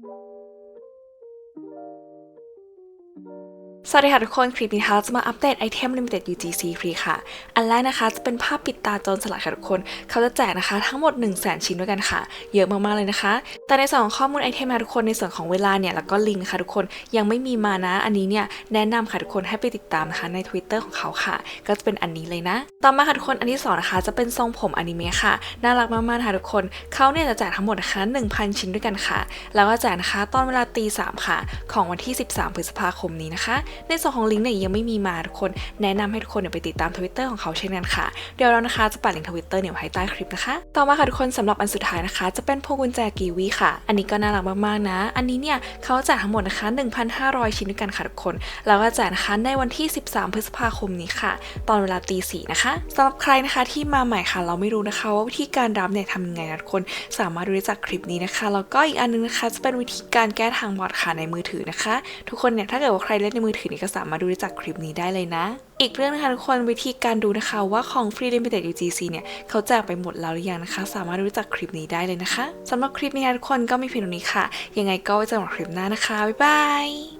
thank you สวัสดีค่ะทุกคน คลิปนี้นะคะจะมาอัปเดตไอเทม Limited UGC ฟรีค่ะ อันแรกนะคะจะเป็นภาพปิดตาโจรสลัดค่ะทุกคน เขาจะแจกนะคะทั้งหมด 1 0 0 0 0แชิ้นด้วยกันค่ะ เยอะมากๆเลยนะคะ แต่ในส่วนของข้อมูลไอเทมนะทุกคนในส่วนของเวลาเนี่ยแล้วก็ลิงก์ค่ะทุกคนยังไม่มีมานะ อันนี้เนี่ยแนะนำค่ะทุกคนให้ไปติดตามนะคะใน Twitter ของเขาค่ะ ก็จะเป็นอันนี้เลยนะ ต่อมาค่ะทุกคนอันที่สองนะคะจะเป็นทรงผมอนิเมะค่ะน่ารักมากๆค่ะทุกคนเขาเนี่ยจะแจกทั้งหมดนะคะ1,000 ชิ้นด้วยกันค่ะ แล้วก็แจกนะคะตอนเวลาตีสามค่ะ ของวันที่ 13 พฤษภาคมนี้นะคะในส่วนของลิงก์เนี่ยยังไม่มีมาทุกคนแนะนำให้ทุกคนเนี่ยไปติดตาม Twitter ของเขาเช่นกันค่ะ เดี๋ยวเรานะคะจะปัดลิงก์ Twitter เนี่ยไว้ใต้คลิปนะคะ ต่อมาค่ะทุกคนสำหรับอันสุดท้ายนะคะ จะเป็นพวงกุญแจกีวีค่ะ อันนี้ก็น่ารักมากๆนะ อันนี้เนี่ยเขาแจกทั้งหมดนะคะ 1,500 ชิ้นด้วยกันค่ะทุกคน แล้วก็แจกนะคะในวันที่ 13 พฤษภาคมนี้ค่ะ ตอนเวลาตีสี่นะคะสำหรับใครนะคะที่มาใหม่ค่ะ เราไม่รู้นะคะว่าวิธีการรับเนี่ยทำยังไงนะทุกคนสามารถดูได้จากคลิปนี้นะคะแล้วก็อีกอันนึงนะคะจะเป็นวิธีการแก้ทางบอดค่ะในมือถือนะคะ ทุกคนเนี่ยถ้าเกิดว่าใครเล่นในมือถือนี่ก็สามารถดูได้จากคลิปนี้ได้เลยนะ อีกเรื่องนะคะทุกคนวิธีการดูนะคะว่าของ Free Limited UGC เนี่ยเขาแจกไปหมดแล้วหรือยังนะคะ สามารถดูได้จากคลิปนี้ได้เลยนะคะสำหรับคลิปนี้นะทุกคนก็มีเพียงเท่านี้ค่ะ ยังไงก็ไว้เจอกันคลิปหน้านะคะบ๊ายบาย